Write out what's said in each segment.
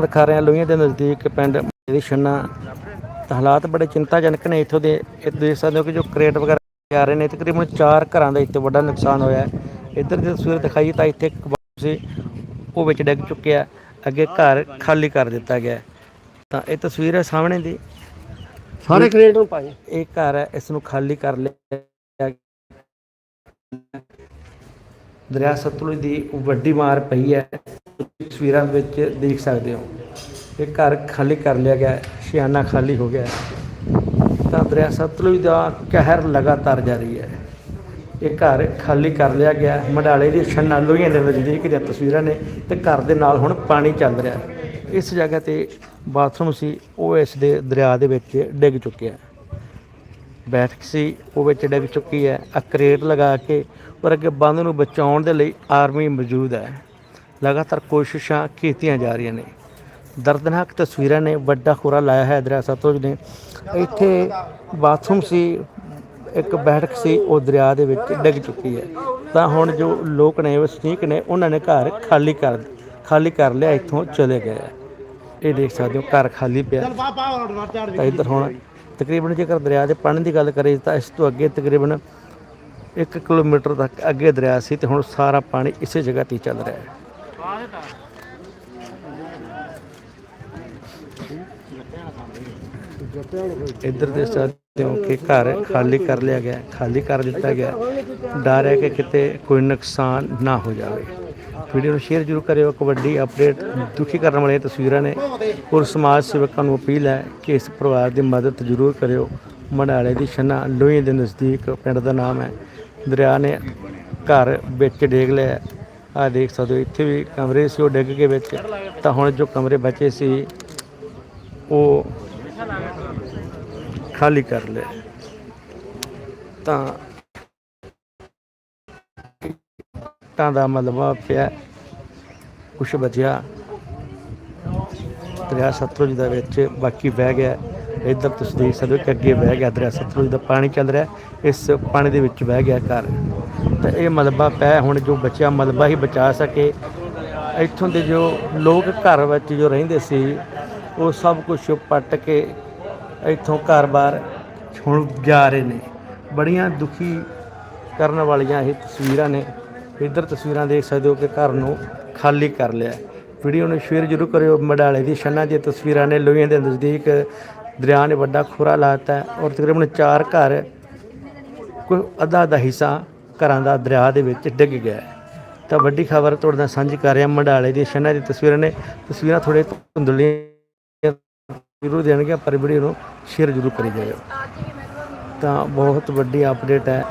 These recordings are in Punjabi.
ਦਿਖਾ ਰਹੇ ਹਾਂ। ਲੋਹੀਆਂ ਦੇ ਨਜ਼ਦੀਕ ਪਿੰਡ ਦੀ ਛੰਨਾ ਹਾਲਾਤ ਬੜੇ ਚਿੰਤਾਜਨਕ ਨੇ। ਇੱਥੋਂ ਦੇ ਇਹ ਦੇਖ ਸਕਦੇ ਹੋ ਕਿ ਜੋ ਕ੍ਰੇਟ ਵਗੈਰਾ ਆ ਰਹੇ ਨੇ ਤਕਰੀਬਨ 4 ਘਰਾਂ ਦਾ ਇੱਥੇ ਵੱਡਾ ਨੁਕਸਾਨ ਹੋਇਆ ਹੈ। ਇੱਧਰ ਦੀ ਤਸਵੀਰ ਦਿਖਾਈ ਤਾਂ ਇੱਥੇ ਇੱਕ ਬਾਥਰੂਮ ਸੀ ਉਹ ਵਿੱਚ ਡਿੱਗ ਚੁੱਕਿਆ ਅੱਗੇ ਘਰ ਖਾਲੀ ਕਰ ਦਿੱਤਾ ਗਿਆ। ਤਾਂ ਇਹ ਤਸਵੀਰ ਹੈ ਸਾਹਮਣੇ ਦੀ। ਸਾਰੇ ਕ੍ਰੇਟ ਨੂੰ ਪਾਏ ਇਹ ਘਰ ਹੈ ਇਸ ਨੂੰ ਖਾਲੀ ਕਰ ਲਿਆ ਦਰਿਆ ਸਤਲੁਜ ਦੀ ਵੱਡੀ ਮਾਰ ਪਈ ਹੈ। ਤਸਵੀਰਾਂ ਵਿੱਚ ਦੇਖ ਸਕਦੇ ਹੋ। ਇਹ ਘਰ ਖਾਲੀ ਕਰ ਲਿਆ ਗਿਆ ਹੈ, ਸ਼ਿਆਨਾ ਖਾਲੀ ਹੋ ਗਿਆ ਤਾਂ ਦਰਿਆ ਸਤਲੁਜ ਦਾ ਕਹਿਰ ਲਗਾਤਾਰ ਜਾਰੀ ਹੈ। ਇਹ ਘਰ ਖਾਲੀ ਕਰ ਲਿਆ ਗਿਆ ਹੈ। ਮਡਾਲੇ ਦੀ ਛੰਨਾ ਲੋਹੀਆਂ ਦੇ ਨਜ਼ਦੀਕ ਦੀਆਂ ਤਸਵੀਰਾਂ ਨੇ ਤੇ ਘਰ ਦੇ ਨਾਲ ਹੁਣ ਪਾਣੀ ਚੱਲ ਰਿਹਾ ਇਸ ਜਗ੍ਹਾ ਤੇ ਬਾਥਰੂਮ ਸੀ। ਉਹ ਇਸ ਦੇ ਦਰਿਆ ਦੇ ਵਿੱਚ ਡਿੱਗ ਚੁੱਕਿਆ ਬੈਠਕ ਸੀ। ਉਹ ਵਿੱਚ ਡਿੱਗ ਚੁੱਕੀ ਹੈ। ਅਕਰੇਟ ਲਗਾ ਕੇ ਪਰ ਅੱਗੇ ਬੰਦ ਨੂੰ ਬਚਾਉਣ ਦੇ ਲਈ ਆਰਮੀ ਮੌਜੂਦ ਹੈ। ਲਗਾਤਾਰ ਕੋਸ਼ਿਸ਼ਾਂ ਕੀਤੀਆਂ ਜਾ ਰਹੀਆਂ ਨੇ। ਦਰਦਨਾਕ ਤਸਵੀਰਾਂ ਨੇ ਵੱਡਾ ਖੁਰਾ ਲਾਇਆ ਹੈ। ਦਰਿਆ ਸਤਲੁਜ ਨੇ ਇੱਥੇ ਬਾਥਰੂਮ ਸੀ ਇੱਕ ਬੈਠਕ ਸੀ ਉਹ ਦਰਿਆ ਦੇ ਵਿੱਚ ਡਿੱਗ ਚੁੱਕੀ ਹੈ। ਤਾਂ ਹੁਣ ਜੋ ਲੋਕ ਨੇ ਵਸਨੀਕ ਨੇ ਉਹਨਾਂ ਨੇ ਘਰ ਖਾਲੀ ਕਰ ਖਾਲੀ ਕਰ ਲਿਆ ਇੱਥੋਂ ਚਲੇ ਗਏ ਇਹ ਦੇਖ ਸਕਦੇ ਹੋ ਘਰ ਖਾਲੀ ਪਿਆ। ਤਾਂ ਇੱਧਰ ਹੁਣ ਤਕਰੀਬਨ ਜੇਕਰ ਦਰਿਆ ਦੇ ਪਾਣੀ ਦੀ ਗੱਲ ਕਰੀਏ ਤਾਂ ਇਸ ਤੋਂ ਅੱਗੇ ਤਕਰੀਬਨ 1 ਕਿਲੋਮੀਟਰ ਤੱਕ ਅੱਗੇ ਦਰਿਆ ਸੀ ਤੇ ਹੁਣ ਸਾਰਾ ਪਾਣੀ ਇਸੇ ਜਗ੍ਹਾ ਤੇ ਚੱਲ ਰਿਹਾ ਹੈ। ਇੱਧਰ ਦੇ ਸਕਦੇ ਕਿ ਘਰ ਖਾਲੀ ਕਰ ਲਿਆ ਗਿਆ, ਖਾਲੀ ਕਰ ਦਿੱਤਾ ਗਿਆ। ਡਰ ਹੈ ਕਿ ਕਿਤੇ ਕੋਈ ਨੁਕਸਾਨ ਨਾ ਹੋ ਜਾਵੇ। ਵੀਡੀਓ ਨੂੰ ਸ਼ੇਅਰ ਜ਼ਰੂਰ ਕਰਿਓ, ਇੱਕ ਵੱਡੀ ਅਪਡੇਟ ਦੁਖੀ ਕਰਨ ਵਾਲੀਆਂ ਤਸਵੀਰਾਂ ਨੇ। ਔਰ ਸਮਾਜ ਸੇਵਕਾਂ ਨੂੰ ਅਪੀਲ ਹੈ ਕਿ ਇਸ ਪਰਿਵਾਰ ਦੀ ਮਦਦ ਜ਼ਰੂਰ ਕਰਿਓ। ਮਨਾਲੇ ਦੀ ਛੰਨਾ ਲੋਹੀ ਦੇ ਨਜ਼ਦੀਕ ਪਿੰਡ ਦਾ ਨਾਮ ਹੈ। ਦਰਿਆ ਨੇ ਘਰ ਵਿੱਚ ਡੇਗ ਲਿਆ। ਆ ਦੇਖ ਸਕਦੇ ਹੋ, ਇੱਥੇ ਵੀ ਕਮਰੇ ਸੀ, ਉਹ ਡਿੱਗ ਕੇ ਵਿੱਚ। ਤਾਂ ਹੁਣ ਜੋ ਕਮਰੇ ਬਚੇ ਸੀ, ਉਹ ਖਾਲੀ ਕਰ ਲਏ। ਤਾਂ ਤਾਂ ਦਾ ਮਲਬਾ ਪਿਆ, ਕੁਛ ਬਚਿਆ। ਦਰਿਆ ਸਤਲੁਜ ਦਾ ਵਿੱਚ ਬਾਕੀ ਵਹਿ ਗਿਆ। ਇੱਧਰ ਤੁਸੀਂ ਦੇਖ ਸਕਦੇ ਹੋ ਕਿ ਅੱਗੇ ਵਹਿ ਗਿਆ ਦਰਿਆ, ਸਤਲੁਜ ਦਾ ਪਾਣੀ ਚੱਲ ਰਿਹਾ। ਇਸ ਪਾਣੀ ਦੇ ਵਿੱਚ ਵਹਿ ਗਿਆ ਘਰ। ਤਾਂ ਇਹ ਮਲਬਾ ਪੈ ਹੁਣ ਜੋ ਬਚਿਆ, ਮਲਬਾ ਹੀ ਬਚਾ ਸਕੇ। ਇੱਥੋਂ ਦੇ ਜੋ ਲੋਕ ਘਰ ਵਿੱਚ ਜੋ ਰਹਿੰਦੇ ਸੀ, ਉਹ ਸਭ ਕੁਝ ਪੱਟ ਕੇ ਇੱਥੋਂ ਘਰ-ਬਾਰ ਹੁਣ ਜਾ ਰਹੇ ਨੇ। ਬੜੀਆਂ ਦੁਖੀ ਕਰਨ ਵਾਲੀਆਂ ਇਹ ਤਸਵੀਰਾਂ ਨੇ। ਇੱਧਰ ਤਸਵੀਰਾਂ ਦੇਖ ਸਕਦੇ ਹੋ ਕਿ ਘਰ ਨੂੰ ਖਾਲੀ ਕਰ ਲਿਆ। ਵੀਡੀਓ ਨੂੰ ਸ਼ੇਅਰ ਜ਼ਰੂਰ ਕਰਿਓ। ਮਡਾਲੇ ਦੀ ਛੰਨਾ ਦੀਆਂ ਤਸਵੀਰਾਂ ਨੇ ਲੋਹੀਆਂ ਦੇ ਨਜ਼ਦੀਕ ਦਰਿਆ ਨੇ ਵੱਡਾ ਖੋਰਾ ਲਾਤਾ ਹੈ ਔਰ ਤਕਰੀਬਨ ਚਾਰ ਘਰ ਕੋਈ ਅੱਧਾ ਦਾ ਹਿੱਸਾ ਘਰਾਂ ਦਾ ਦਰਿਆ ਦੇ ਵਿੱਚ ਡਿੱਗ ਗਿਆ ਤਾਂ ਵੱਡੀ ਖਬਰ ਤੁਹਾਡੇ ਨਾਲ ਸਾਂਝੀ ਕਰ ਰਿਹਾ ਮੰਡਾਲੇ ਦੀ ਛੰਨਾ ਦੀ ਤਸਵੀਰਾਂ ਨੇ। ਤਸਵੀਰਾਂ ਥੋੜੇ ਧੁੰਦਲੀਆਂ ਜ਼ਰੂਰ ਦੇਣਗੇ ਪਰ ਵੀਡੀਓ ਨੂੰ ਸ਼ੇਅਰ ਜ਼ਰੂਰ ਕਰੀ ਜਾਇਓ। ਤਾਂ ਬਹੁਤ ਵੱਡੀ ਅਪਡੇਟ ਹੈ।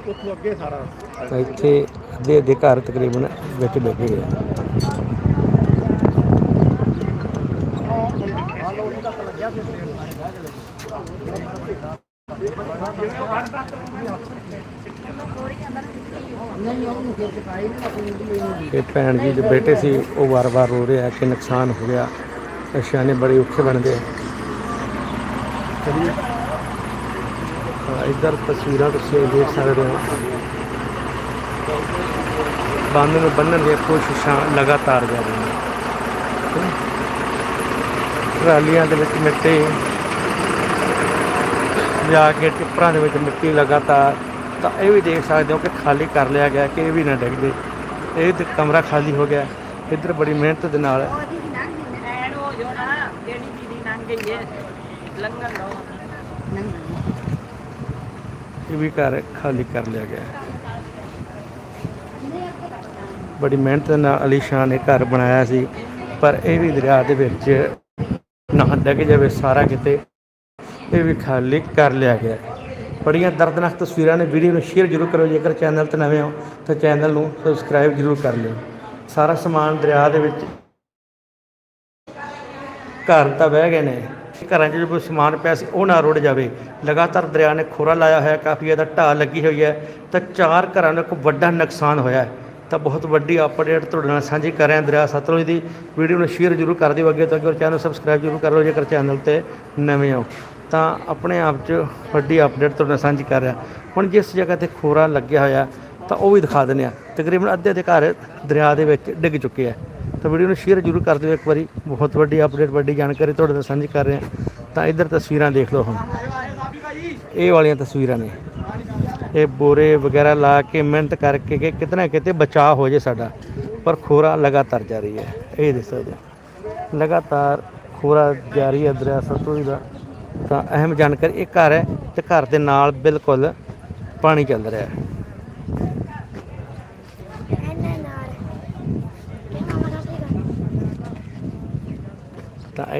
ਉੱਥੋਂ ਅੱਗੇ ਸਾਰਾ ਤਾਂ ਇੱਥੇ ਅੱਧੇ ਅੱਧੇ ਘਰ ਤਕਰੀਬਨ ਵਿੱਚ ਡਿੱਗੇ ਗਏ। ਆ। ਇਹ ਭੈਣ ਜੀ ਦੇ ਬੇਟੇ ਸੀ, ਉਹ ਵਾਰ-ਵਾਰ ਰੋ ਰਿਹਾ ਕਿ ਨੁਕਸਾਨ ਹੋ ਗਿਆ। ਅਸ਼ਿਆਨੇ ਬੜੇ ਔਖੇ ਬਣਦੇ ਚਲਿਏ ਇੱਧਰ ਤਸਵੀਰਾਂ ਤੁਸੀਂ ਦੇਖ ਸਕਦੇ ਹੋ। ਬੰਦ ਨੂੰ ਬੰਨਣ ਦੀਆਂ ਕੋਸ਼ਿਸ਼ਾਂ ਲਗਾਤਾਰ ਜਾਰੀ ਨੇ। ਟਰਾਲੀਆਂ ਦੇ ਵਿੱਚ ਮਿੱਟੀ, ਜਾ ਕੇ ਟਿੱਪਰਾਂ ਦੇ ਵਿੱਚ ਮਿੱਟੀ ਲਗਾਤਾਰ। ਤਾਂ ਇਹ ਵੀ ਦੇਖ ਸਕਦੇ ਹੋ ਕਿ ਖਾਲੀ ਕਰ ਲਿਆ ਗਿਆ, ਕਿ ਇਹ ਵੀ ਨਾ ਡਿੱਗ ਜੇ। ਇਹ ਤੇ ਕਮਰਾ ਖਾਲੀ ਹੋ ਗਿਆ। ਇੱਧਰ ਬੜੀ ਮਿਹਨਤ ਦੇ ਨਾਲ ਉਹਦੀ ਨੰਗ ਲੰਗਰ ਇਹ ਵੀ ਘਰ ਖਾਲੀ ਕਰ ਲਿਆ ਗਿਆ ਹੈ। ਬੜੀ ਮਿਹਨਤ ਦੇ ਨਾਲ ਅਲੀਸ਼ਾਨ ਨੇ ਘਰ ਬਣਾਇਆ ਸੀ, ਪਰ ਇਹ ਵੀ ਦਰਿਆ ਦੇ ਵਿੱਚ ਨਾ ਡਿੱਗ ਜਾਵੇ ਸਾਰਾ ਕਿਤੇ, ਇਹ ਵੀ ਖਾਲੀ ਕਰ ਲਿਆ ਗਿਆ ਬੜੀਆਂ ਦਰਦਨਾਕ ਤਸਵੀਰਾਂ ਨੇ, ਵੀਡੀਓ ਨੂੰ ਸ਼ੇਅਰ ਜ਼ਰੂਰ ਕਰੋ ਜੇਕਰ ਚੈਨਲ ਤੇ ਨਵੇਂ ਹੋ, ਤਾਂ ਚੈਨਲ ਨੂੰ ਸਬਸਕ੍ਰਾਈਬ ਜ਼ਰੂਰ ਕਰ ਲਿਓ ਸਾਰਾ ਸਮਾਨ ਦਰਿਆ ਦੇ ਵਿੱਚ ਘਰ ਤਾਂ ਬਹਿ ਗਏ ਨੇ ਘਰਾਂ 'ਚ ਜੋ ਕੋਈ ਸਮਾਨ ਪਿਆ ਸੀ, ਉਹ ਨਾ ਰੁੜ ਜਾਵੇ। ਲਗਾਤਾਰ ਦਰਿਆ ਨੇ ਖੋਰਾ ਲਾਇਆ ਹੋਇਆ, ਕਾਫੀ ਜ਼ਿਆਦਾ ਢਾਹ ਲੱਗੀ ਹੋਈ ਹੈ। ਤਾਂ ਚਾਰ ਘਰਾਂ ਨੂੰ ਇੱਕ ਵੱਡਾ ਨੁਕਸਾਨ ਹੋਇਆ ਹੈ। ਤਾਂ ਬਹੁਤ ਵੱਡੀ ਅਪਡੇਟ ਤੁਹਾਡੇ ਨਾਲ ਸਾਂਝੀ ਕਰ ਰਹੇ ਹਾਂ ਦਰਿਆ ਸਤਲੁਜ ਦੀ। ਵੀਡੀਓ ਨੂੰ ਸ਼ੇਅਰ ਜ਼ਰੂਰ ਕਰ ਦਿਓ ਅੱਗੇ ਤੋਂ ਅੱਗੇ ਚੈਨਲ ਸਬਸਕ੍ਰਾਈਬ ਜ਼ਰੂਰ ਕਰ ਲਓ, ਜੇਕਰ ਚੈਨਲ ਤੇ ਨਵੇਂ ਹੋ। ਤਾਂ ਆਪਣੇ ਆਪ 'ਚ ਵੱਡੀ ਅਪਡੇਟ ਤੁਹਾਡੇ ਨਾਲ ਸਾਂਝੀ ਕਰ ਰਿਹਾ। ਹੁਣ ਜਿਸ ਜਗ੍ਹਾ ਤੇ ਖੋਰਾ ਲੱਗਿਆ ਹੋਇਆ, ਤਾਂ ਉਹ ਵੀ ਦਿਖਾ ਦਿੰਦੇ ਆ ਤਕਰੀਬਨ ਅੱਧੇ ਦੇ ਘਰ ਦਰਿਆ ਦੇ ਵਿੱਚ ਡਿੱਗ ਚੁੱਕੇ ਆ ਤਾਂ ਵੀਡੀਓ ਨੂੰ ਸ਼ੇਅਰ ਜ਼ਰੂਰ ਕਰ ਦਿਓ ਇੱਕ ਵਾਰੀ। ਬਹੁਤ ਵੱਡੀ ਅਪਡੇਟ ਵੱਡੀ ਜਾਣਕਾਰੀ ਤੁਹਾਡੇ ਨਾਲ ਸਾਂਝੀ ਕਰ ਰਹੇ ਹਾਂ। ਤਾਂ ਇੱਧਰ ਤਸਵੀਰਾਂ ਦੇਖ ਲਓ ਹੁਣ। ਇਹ ਵਾਲੀਆਂ ਤਸਵੀਰਾਂ ਨੇ। ਇਹ ਬੋਰੇ ਵਗੈਰਾ ਲਾ ਕੇ ਮਿਹਨਤ ਕਰਕੇ ਕਿ ਕਿਤਨਾ ਕਿਤੇ ਬਚਾਅ ਹੋ ਜੇ ਸਾਡਾ। ਪਰ ਖੋਰਾ ਲਗਾਤਾਰ ਜਾਰੀ ਹੈ। ਇਹ ਦੇਖ ਸਕਦੇ ਹੋ। ਲਗਾਤਾਰ ਖੋਰਾ ਜਾਰੀ ਹੈ ਦਰਿਆ ਸਤਲੁਜ ਦਾ। ਤਾਂ ਅਹਿਮ ਜਾਣਕਾਰੀ, ਇਹ ਘਰ ਹੈ ਤੇ ਘਰ ਦੇ ਨਾਲ ਬਿਲਕੁਲ ਪਾਣੀ ਚੱਲ ਰਿਹਾ ਹੈ।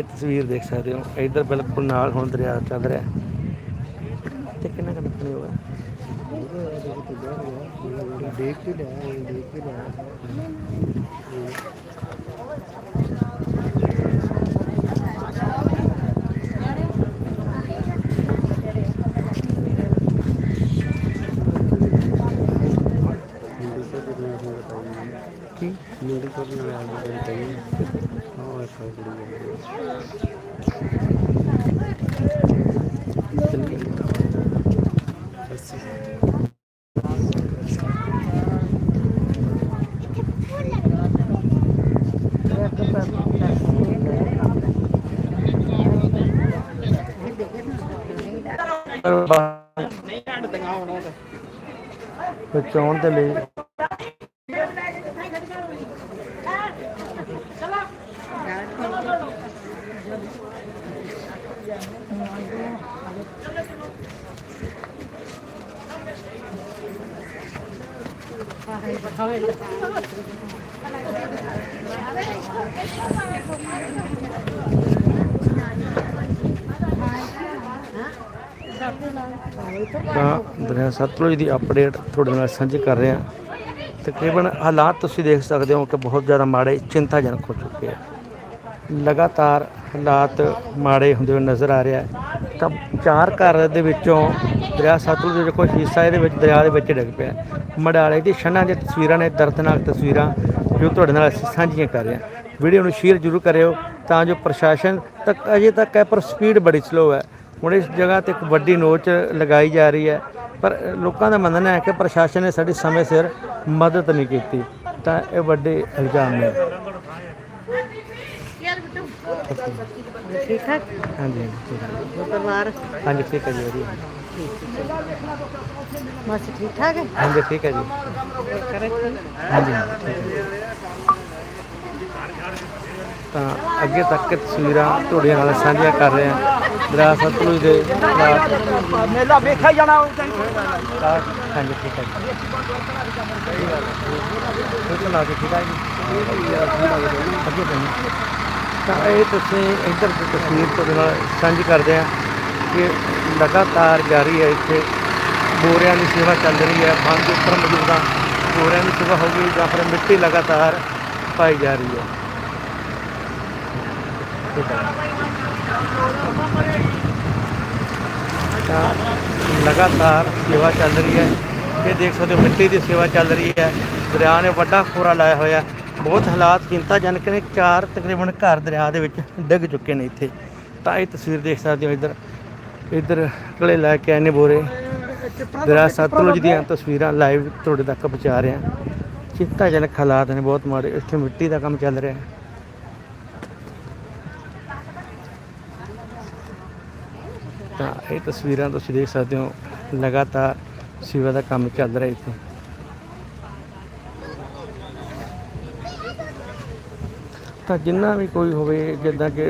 ਇਹ ਤਸਵੀਰ ਦੇਖ ਸਕਦੇ ਹੋ। ਇਧਰ ਬਿਲਕੁਲ ਨਾਲ ਹੁਣ ਦਰਿਆ ਚੱਲ ਰਿਹਾ। ਹੈ ਤੇ ਕਿੰਨਾ ਕੁ ਪਾਣੀ ਹੋਗਾ ਦੇਖ ਕੇ? ਲਿਆ ਦੇਖ ਕੇ ਲਿਆ ਕੀ ਮੇਰੇ ਕੋਲ ਨਾ ਆਇਆ ਕਹੀ ਹਾਂ ਤੇ ਬਚਾਉਣ ਦੇ ਲਈ ਤਾਂ ਦਰਿਆ ਸਤਲੁਜ ਦੀ ਅਪਡੇਟ ਤੁਹਾਡੇ ਨਾਲ ਸਾਂਝੀ ਕਰ ਰਹੇ। ਹਾਂ ਤਕਰੀਬਨ ਹਾਲਾਤ ਤੁਸੀਂ ਦੇਖ ਸਕਦੇ ਹੋ ਕਿ ਬਹੁਤ ਜ਼ਿਆਦਾ ਮਾੜੇ, ਚਿੰਤਾਜਨਕ ਹੋ ਚੁੱਕੇ ਆ। ਲਗਾਤਾਰ ਹਾਲਾਤ ਮਾੜੇ ਹੁੰਦੇ ਹੋਏ ਨਜ਼ਰ ਆ ਰਿਹਾ ਤਾਂ ਚਾਰ ਘਰ ਦੇ ਵਿੱਚੋਂ ਦਰਿਆ ਸਤਲੁਜ ਦਾ ਕੋਈ ਹਿੱਸਾ ਇਹਦੇ ਵਿੱਚ ਦਰਿਆ ਦੇ ਵਿੱਚ ਡਿੱਗ ਪਿਆ ਮੜਾਲੇ ਦੀ ਛੰਨਾਂ ਦੀਆਂ ਤਸਵੀਰਾਂ ਨੇ, ਦਰਦਨਾਕ ਤਸਵੀਰਾਂ ਜੋ ਤੁਹਾਡੇ ਨਾਲ ਅਸੀਂ ਸਾਂਝੀਆਂ ਕਰ ਰਹੇ ਹਾਂ। ਵੀਡੀਓ ਨੂੰ ਸ਼ੇਅਰ ਜ਼ਰੂਰ ਕਰਿਓ ਤਾਂ ਜੋ ਪ੍ਰਸ਼ਾਸਨ ਤੱਕ ਅਜੇ ਤੱਕ ਹੈ, ਪਰ ਸਪੀਡ ਬੜੀ ਸਲੋ ਹੈ। ਹੁਣ ਇਸ ਜਗ੍ਹਾ ਤੇ ਇੱਕ ਵੱਡੀ ਨੋਚ ਲਗਾਈ ਜਾ ਰਹੀ ਹੈ। ਪਰ ਲੋਕਾਂ ਦਾ ਮੰਨਣਾ ਹੈ ਕਿ ਪ੍ਰਸ਼ਾਸਨ ਨੇ ਸਾਡੀ ਸਮੇਂ ਸਿਰ ਮਦਦ ਨਹੀਂ ਕੀਤੀ। ਤਾਂ ਇਹ ਵੱਡੇ ਇਲਜ਼ਾਮ ਨੇ। ਠੀਕ ਠਾਕ ਹਾਂਜੀ ਹਾਂਜੀ, ਠੀਕ ਹੈ ਪਰਿਵਾਰ ਹਾਂਜੀ ਠੀਕ ਹੈ ਜੀ। ਵਧੀਆ ਬਸ ਠੀਕ ਠਾਕ ਹੈ ਹਾਂਜੀ ਠੀਕ ਹੈ ਜੀ ਹਾਂਜੀ ਹਾਂਜੀ, ਠੀਕ ਹੈ ਤਾਂ ਅੱਗੇ ਤੱਕ ਤਸਵੀਰਾਂ ਤੁਹਾਡੇ ਨਾਲ ਸਾਂਝੀਆਂ ਕਰ ਰਹੇ ਹਾਂ ਦਰਿਆ ਸਤਲੁਜ ਦੇ ਨਾਲ ਮੇਲਾ ਵੇਖਿਆ ਜਾਣਾ ਹਾਂਜੀ ਠੀਕ ਹੈ ਜੀ ਬਿਲਕੁਲ ਆ ਕੇ ਠੀਕ ਹੈ ਜੀ ਅੱਗੇ ਤੋਂ ਤਾਂ ਇਹ ਤੁਸੀਂ ਇੱਧਰ ਦੀ ਤਸਵੀਰ ਤੁਹਾਡੇ ਨਾਲ ਸਾਂਝੀ ਕਰਦੇ ਹਾਂ ਕਿ ਲਗਾਤਾਰ ਜਾਰੀ ਹੈ ਇੱਥੇ। ਬੋਰਿਆਂ ਦੀ ਸੇਵਾ ਚੱਲ ਰਹੀ ਹੈ। ਬੰਦ ਉੱਪਰ ਮੌਜੂਦਾ ਬੋਰਿਆਂ ਦੀ ਸੇਵਾ ਹੋ ਗਈ, ਜਾਂ ਫਿਰ ਮਿੱਟੀ ਲਗਾਤਾਰ ਪਾਈ ਜਾ ਰਹੀ ਹੈ। ਹੈ ਤਾਂ ਲਗਾਤਾਰ ਸੇਵਾ ਚੱਲ ਰਹੀ ਹੈ। ਇਹ ਦੇਖ ਸਕਦੇ ਹੋ, ਮਿੱਟੀ ਦੀ ਸੇਵਾ ਚੱਲ ਰਹੀ ਹੈ। ਦਰਿਆ ਨੇ ਵੱਡਾ ਖੋਰਾ ਲਾਇਆ ਹੋਇਆ। ਬਹੁਤ ਹਾਲਾਤ ਚਿੰਤਾਜਨਕ ਨੇ। ਚਾਰ ਤਕਰੀਬਨ ਘਰ ਦਰਿਆ ਦੇ ਵਿੱਚ ਡਿੱਗ ਚੁੱਕੇ ਨੇ ਇੱਥੇ। ਤਾਂ ਇਹ ਤਸਵੀਰ ਦੇਖ ਸਕਦੇ ਹੋ ਇੱਧਰ ਇੱਧਰ ਕਲੇ ਲੈ ਕੇ ਆਏ ਨੇ ਬੋਰੇ। ਦਰਿਆ ਸਤਲੁਜ ਦੀਆਂ ਤਸਵੀਰਾਂ ਲਾਈਵ ਤੁਹਾਡੇ ਤੱਕ ਪਹੁੰਚਾ ਰਹੇ। ਹਾਂ ਚਿੰਤਾਜਨਕ ਹਾਲਾਤ ਨੇ ਬਹੁਤ ਮਾੜੇ। ਇੱਥੇ ਮਿੱਟੀ ਦਾ ਕੰਮ ਚੱਲ ਰਿਹਾ ਹੈ। ਤਾਂ ਇਹ ਤਸਵੀਰਾਂ ਤੁਸੀਂ ਦੇਖ ਸਕਦੇ ਹੋ। ਲਗਾਤਾਰ ਸੇਵਾ ਦਾ ਕੰਮ ਚੱਲ ਰਿਹਾ ਇੱਥੇ। ਤਾਂ ਜਿੰਨਾ ਵੀ ਕੋਈ ਹੋਵੇ, ਜਿੱਦਾਂ ਕਿ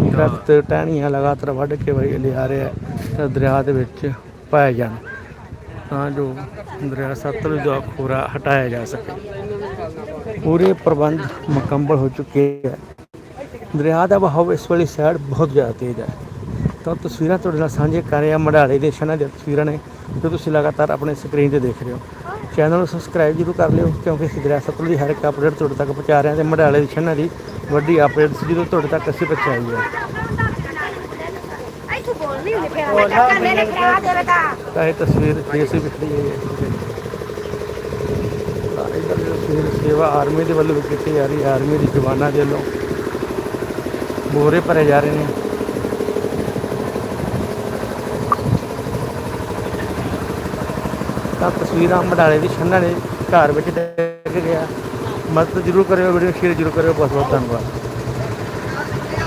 ਦਰਖਤ ਟਹਿਣੀਆਂ ਲਗਾਤਾਰ ਵੱਢ ਕੇ ਵਈ ਲਿਆ ਰਿਹਾ ਤਾਂ ਦਰਿਆ ਦੇ ਵਿੱਚ ਪਾਏ ਜਾਣ, ਤਾਂ ਜੋ ਦਰਿਆ ਸਤਲੁਜ ਦਾ ਖੋਰਾ ਹਟਾਇਆ ਜਾ ਸਕੇ। ਪੂਰੇ ਪ੍ਰਬੰਧ ਮੁਕੰਮਲ ਹੋ ਚੁੱਕੇ ਹੈ। ਦਰਿਆ ਦਾ ਬਹਾਵ ਇਸ ਵੇਲੇ ਸਾਈਡ ਬਹੁਤ ਜ਼ਿਆਦਾ ਤੇਜ਼ ਹੈ। ਤਾਂ ਤਸਵੀਰਾਂ ਤੁਹਾਡੇ ਨਾਲ ਸਾਂਝੇ ਕਰ ਰਿਹਾ ਮੜਾਲੇ ਦੇ ਸ਼ਨਾਂ ਦੀਆਂ ਤਸਵੀਰਾਂ ਨੇ, ਜੋ ਤੁਸੀਂ ਲਗਾਤਾਰ ਆਪਣੇ ਸਕਰੀਨ ਤੇ ਦੇਖ ਰਹੇ ਹੋ। ਚੈਨਲ ਨੂੰ ਸਬਸਕ੍ਰਾਈਬ ਜ਼ਰੂਰ ਕਰ ਲਿਓ ਕਿਉਂਕਿ ਅਸੀਂ ਸਤਲੁਜ ਦੀ ਹਰ ਇੱਕ ਅਪਡੇਟ ਤੁਹਾਡੇ ਤੱਕ ਪਹੁੰਚਾ ਰਹੇ ਹਾਂ ਤੇ ਮੜਾਲੇ ਦੀ ਸ਼ਨਾਂ ਦੀ ਵੱਡੀ ਅਪਡੇਟ ਜਦੋਂ ਤੁਹਾਡੇ ਤੱਕ ਅਸੀਂ ਪਹੁੰਚਾਈ ਹੈ। ਇੱਥੇ ਬੋਲ ਨਹੀਂ ਤਾਂ। ਇਹ ਤਸਵੀਰ ਫੇਸ ਵੀ ਵਿਖਰੀ ਹੋਈ ਹੈ ਤਾਂ ਤਸਵੀਰ ਸੇਵਾ ਆਰਮੀ ਦੇ ਵੱਲੋਂ ਕੀਤੀ ਜਾ ਰਹੀ ਆਰਮੀ ਦੀ ਜਵਾਨਾਂ ਦੇ ਵੱਲੋਂ। ਬੋਰੇ ਭਰੇ ਜਾ ਰਹੇ ਨੇ। ਤਾਂ ਤਸਵੀਰਾਂ ਮਡਾਲੇ ਦੀ ਛੰਨਾਂ ਨੇ ਘਰ ਵਿੱਚ ਡਿੱਗ ਗਿਆ। ਮਦਦ ਜ਼ਰੂਰ ਕਰਿਓ ਵੀਡੀਓ ਸ਼ੇਅਰ ਜ਼ਰੂਰ ਕਰਿਓ। ਬਹੁਤ ਬਹੁਤ ਧੰਨਵਾਦ।